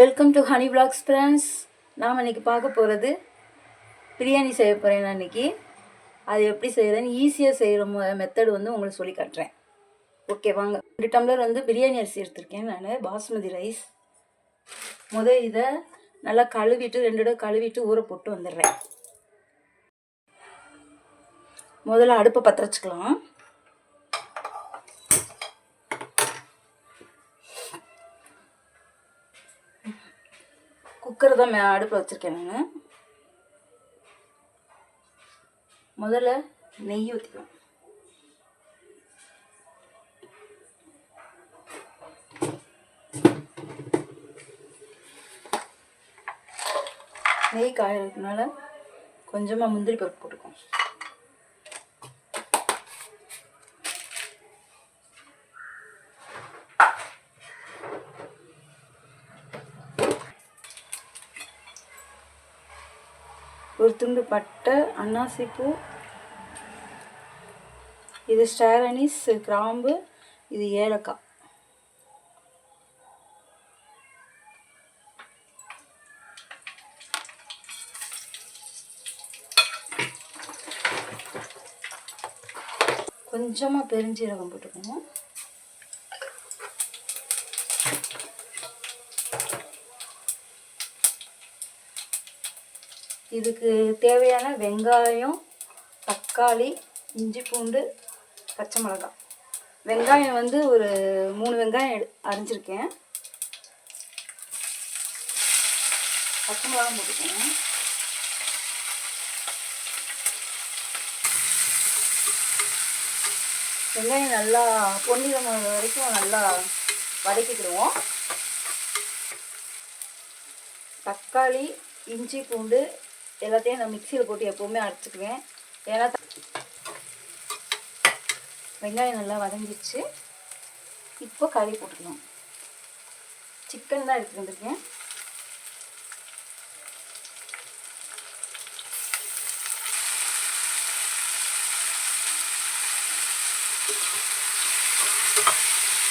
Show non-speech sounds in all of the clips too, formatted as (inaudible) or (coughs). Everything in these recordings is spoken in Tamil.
Welcome to Honey Blogs friends நாம் இன்னைக்கு பார்க்க போகிறது பிரியாணி செய்ய போகிறேன் நான் இன்னைக்கு. அது எப்படி செய்கிறேன்னு ஈஸியாக செய்கிற மெத்தடு வந்து உங்களுக்கு சொல்லி காட்டுறேன். ஓகே வாங்க. ரெண்டு டம்ளர் வந்து பிரியாணி அரிசி எடுத்திருக்கேன் நான் பாஸ்மதி ரைஸ் முதல் இதை நல்லா கழுவிட்டு ரெண்டு இடம் கழுவிட்டு ஊற போட்டு வந்துடுறேன். முதல்ல அடுப்பை பற்ற வச்சுக்கலாம். குக்கர் தான் அடுப்பில் வச்சுருக்கேன் நான். முதல்ல நெய் ஊற்றிக்கலாம் நெய் காயறதுனால கொஞ்சமாக முந்திரி பருப்பு போட்டுக்கோம் ஒரு துண்டு பட்டை அன்னாசி பூ இது ஸ்டேரனிஸ் கிராம்பு இது ஏலக்காய். கொஞ்சமாக பெருஞ்சீரகம் போட்டுக்கணும் இதுக்கு தேவையான வெங்காயம் தக்காளி இஞ்சி பூண்டு பச்சை மிளகாய் வெங்காயம் வந்து ஒரு மூணு வெங்காயம் எடு அரிஞ்சிருக்கேன். பச்சை மிளகாய் போட்டுக்கேன் வெங்காயம் நல்லா பொன்னிறம் வரைக்கும் நல்லா வதக்கிக்கிடுவோம். தக்காளி இஞ்சி பூண்டு எல்லாத்தையும் நான் மிக்சியில் போட்டு எப்போவுமே அரைச்சிக்குவேன். ஏன்னா வெங்காயம் நல்லா வதங்கிடுச்சு. இப்போ கறி போட்டுக்கணும். சிக்கன் தான் எடுத்துகிட்டு வந்திருக்கேன்.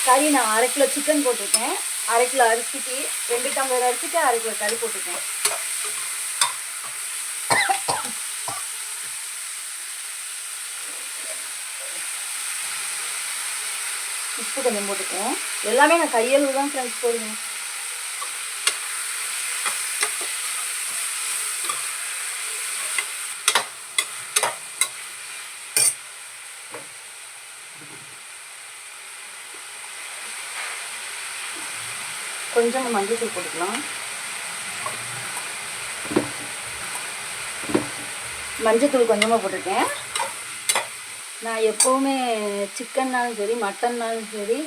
கறி நான் அரை கிலோ சிக்கன் போட்டிருக்கேன். அரை கிலோ அரிசிக்கு ரெண்டு டம்ளர் அரிசிக்கு அரை கிலோ கறி போட்டிருக்கேன். உப்பு கொஞ்சம் போட்டுக்குவோம். எல்லாமே நான் கையளவு தான் ஃப்ரெண்ட்ஸ் போடுவேன். கொஞ்சம் மஞ்சத்தூள் போட்டுக்கலாம். மஞ்சத்தூள் கொஞ்சமாக போட்டிருக்கேன். நான் எப்போவுமே சிக்கன்னாலும் சரி மட்டன்னாலும் சரி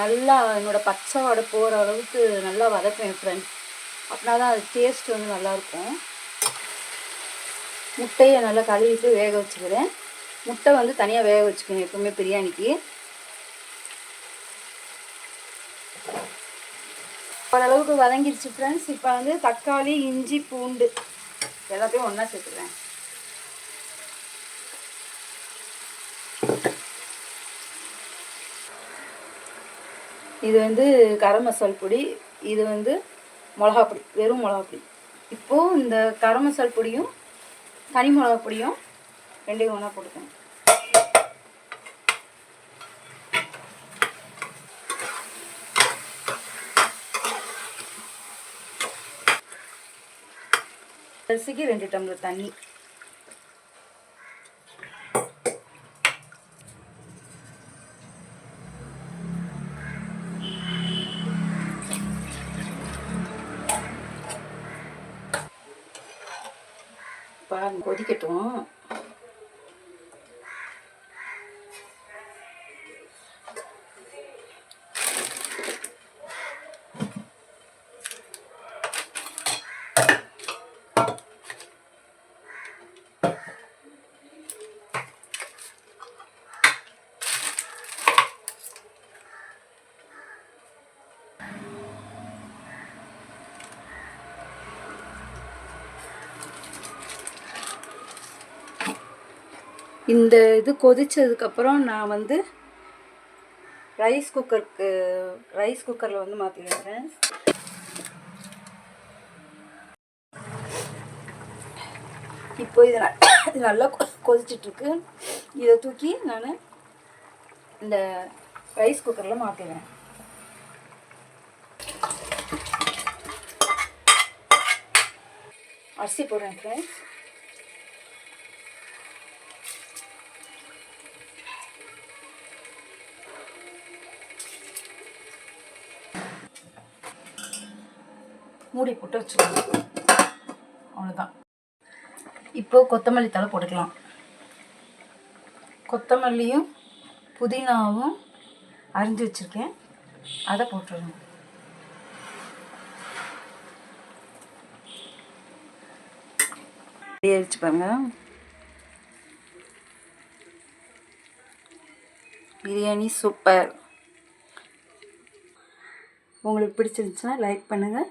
நல்லா என்னோட பச்சை வடை போகிற அளவுக்கு நல்லா வதக்குவேன் ஃப்ரெண்ட்ஸ் அப்படின்னா தான் அது டேஸ்ட் வந்து நல்லாயிருக்கும். முட்டையை நல்லா கழுவிட்டு வேக வச்சுக்கிறேன். முட்டை வந்து தனியாக வேக வச்சுக்கணும் எப்பவுமே பிரியாணிக்கு. ஓரளவுக்கு வதங்கிருச்சு ஃப்ரெண்ட்ஸ் இப்போ வந்து தக்காளி இஞ்சி பூண்டு எல்லாத்தையும் ஒன்றா சேர்த்துக்கிறேன். இது வந்து கரம் மசால் பொடி இது வந்து மிளகா பொடி வெறும் மிளகா பொடி இப்போது இந்த கரம் மசால் பொடியும் தனி மிளகா பொடியும் ரெண்டையும் ஒன்றா போட்டுக்கணும். அரிசிக்கு ரெண்டு டம்ளர் தண்ணி. கொதிக்கட்டும். இந்த இது கொதித்ததுக்கப்புறம் நான் வந்து ரைஸ் குக்கருக்கு ரைஸ் குக்கரில் வந்து மாற்றிக்கிறேன் இப்போ இது (coughs) இது நல்லா கொதிச்சிட்ருக்கு. இதை தூக்கி நான் இந்த ரைஸ் குக்கரில் மாற்றிடுவேன் அரிசி போடுறேன் ஃப்ரெண்ட்ஸ் மூடி போட்டு வச்சுக்கலாம் அவ்வளோதான் இப்போ கொத்தமல்லி தழை போட்டுக்கலாம். கொத்தமல்லியும் புதினாவும் அரிஞ்சு வச்சுருக்கேன். அதை போட்டுருங்க ரெடி ஆயிடுச்சு பாருங்க. பிரியாணி சூப்பர். உங்களுக்கு பிடிச்சிருந்துச்சுன்னா லைக் பண்ணுங்கள்